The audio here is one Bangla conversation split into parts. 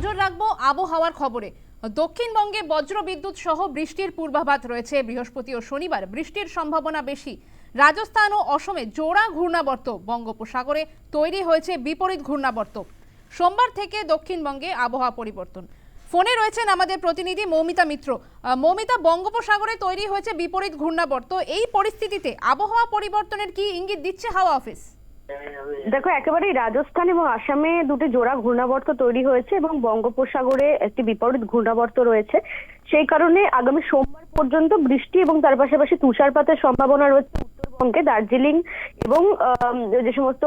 নজর রাখব আবহাওয়ার খবরে। দক্ষিণবঙ্গে বজ্রবিদ্যুৎ সহ বৃষ্টির পূর্বাভাস রয়েছে বৃহস্পতি ও শনিবার। বৃষ্টির সম্ভাবনা বেশি। রাজস্থান ও অসমে জোড়া ঘূর্ণাবর্ত বঙ্গোপসাগরে তৈরি হয়েছে বিপরীত ঘূর্ণাবর্ত। সোমবার থেকে দক্ষিণবঙ্গে আবহাওয়া পরিবর্তন। ফোনে রয়েছেন আমাদের প্রতিনিধি মৌমিতা মিত্র। মৌমিতা, বঙ্গোপসাগরে তৈরি হয়েছে বিপরীত ঘূর্ণাবর্ত। এই পরিস্থিতিতে আবহাওয়া পরিবর্তনের কি ইঙ্গিত দিচ্ছে হাওয়া অফিস? দেখো, একেবারেই রাজস্থান এবং আসামে দুটি জোড়া ঘূর্ণাবর্ত তৈরি হয়েছে এবং বঙ্গোপসাগরে একটি বিপরীত ঘূর্ণাবর্ত রয়েছে। সেই কারণে আগামী সোমবার পর্যন্ত বৃষ্টি এবং তার পাশাপাশি তুষারপাতের সম্ভাবনা রয়েছে। উত্তরবঙ্গে দার্জিলিং এবং যে সমস্ত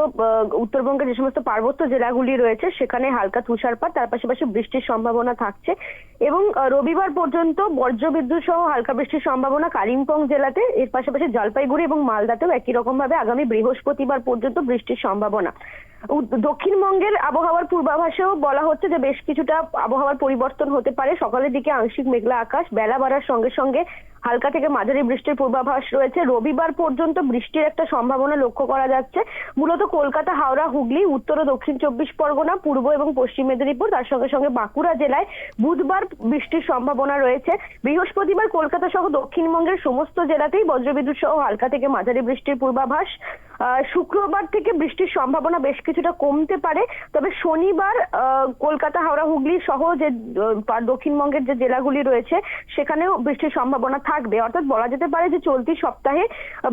উত্তরবঙ্গের যে সমস্ত পার্বত্য জেলাগুলি রয়েছে, সেখানে হালকা তুষারপাত, তার পাশাপাশি বৃষ্টির সম্ভাবনা থাকছে এবং রবিবার পর্যন্ত বজ্রবিদ্যুৎ সহ হালকা বৃষ্টির সম্ভাবনা কালিম্পং জেলাতে, এর পাশাপাশি জলপাইগুড়ি এবং মালদাতেও একই রকম ভাবে আগামী বৃহস্পতিবার পর্যন্ত বৃষ্টির সম্ভাবনা। দক্ষিণবঙ্গের আবহাওয়ার পূর্বাভাসেও বলা হচ্ছে যে বেশ কিছুটা আবহাওয়ার পরিবর্তন হতে পারে। সকালের দিকে আংশিক মেঘলা আকাশ, বেলা বাড়ার সঙ্গে সঙ্গে হালকা থেকে মাঝারি বৃষ্টির পূর্বাভাস রয়েছে। রবিবার পর্যন্ত বৃষ্টির একটা সম্ভাবনা লক্ষ্য করা যাচ্ছে। মূলত কলকাতা, হাওড়া, হুগলি, উত্তর ও দক্ষিণ চব্বিশ পরগনা, পূর্ব এবং পশ্চিম মেদিনীপুর, তার সঙ্গে সঙ্গে বাঁকুড়া জেলায় বুধবার বৃষ্টির সম্ভাবনা রয়েছে। বৃহস্পতিবার কলকাতা সহ দক্ষিণবঙ্গের সমস্ত জেলাতেই বজ্রবিদ্যুৎ সহ হালকা থেকে মাঝারি বৃষ্টির পূর্বাভাস। শুক্রবার থেকে বৃষ্টির সম্ভাবনা বেশ কিছুটা কমতে পারে। তবে শনিবার কলকাতা, হাওড়া, হুগলি সহ যে দক্ষিণবঙ্গের যে জেলাগুলি রয়েছে, সেখানেও বৃষ্টির সম্ভাবনা থাকবে। অর্থাৎ বলা যেতে পারে যে চলতি সপ্তাহে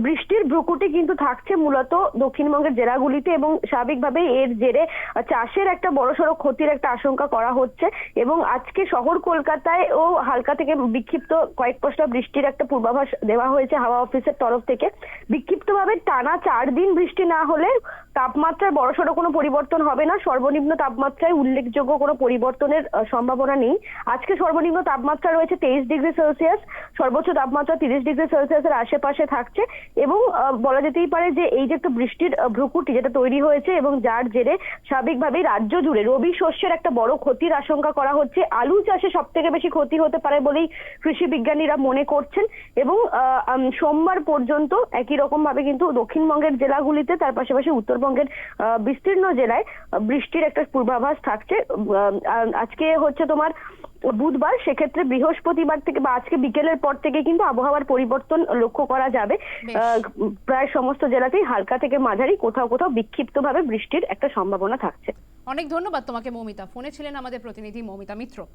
বৃষ্টির ভ্রুকুটি কিন্তু থাকছে মূলত দক্ষিণবঙ্গের জেলাগুলিতে এবং স্বাভাবিকভাবেই এর জেরে চাষের একটা বড়সড় ক্ষতির একটা আশঙ্কা করা হচ্ছে এবং আজকে শহর কলকাতায় ও হালকা থেকে বিক্ষিপ্ত কয়েক পশলা বৃষ্টির একটা পূর্বাভাস দেওয়া হয়েছে হাওয়া অফিসের তরফ থেকে। বিক্ষিপ্তভাবে টানা চার দিন বৃষ্টি না হলে তাপমাত্রায় বড়সড় কোনো পরিবর্তন হবে না। সর্বনিম্ন তাপমাত্রায় উল্লেখযোগ্য কোনো পরিবর্তনের সম্ভাবনা নেই। আজকে সর্বনিম্ন তাপমাত্রা রয়েছে তেইশ ডিগ্রি সেলসিয়াস। সর্বোচ্চ তাপমাত্রা তিরিশ ডিগ্রি সেলসিয়াসের আশেপাশে থাকছে। এবং বলা যেতেই পারে যে এই যে একটা বৃষ্টির ভ্রুকুটি যেটা তৈরি হয়েছে এবং যার জেরে স্বাভাবিকভাবেই রাজ্য জুড়ে রবি শস্যের একটা বড় ক্ষতির আশঙ্কা করা হচ্ছে। আলু চাষে সব থেকে বেশি ক্ষতি হতে পারে বলেই কৃষি বিজ্ঞানীরা মনে করছেন। এবং সোমবার পর্যন্ত একই রকম ভাবে কিন্তু দক্ষিণবঙ্গের জেলাগুলিতে, তার পাশাপাশি উত্তরবঙ্গের বিস্তীর্ণ জেলায় বৃষ্টির একটা পূর্বাভাস থাকছে। আজকে হচ্ছে তোমার বুধবার সেক্ষেত্রে বৃহস্পতিবার থেকে বা আজকে বিকেলের পর থেকে কিন্তু আবহাওয়ার পরিবর্তন লক্ষ্য করা যাবে। আহ, প্রায় সমস্ত জেলাতেই হালকা থেকে মাঝারি কোথাও কোথাও বিক্ষিপ্তভাবে বৃষ্টির একটা সম্ভাবনা থাকছে। অনেক ধন্যবাদ তোমাকে মৌমিতা। ফোনে ছিলেন আমাদের প্রতিনিধি মৌমিতা মিত্র।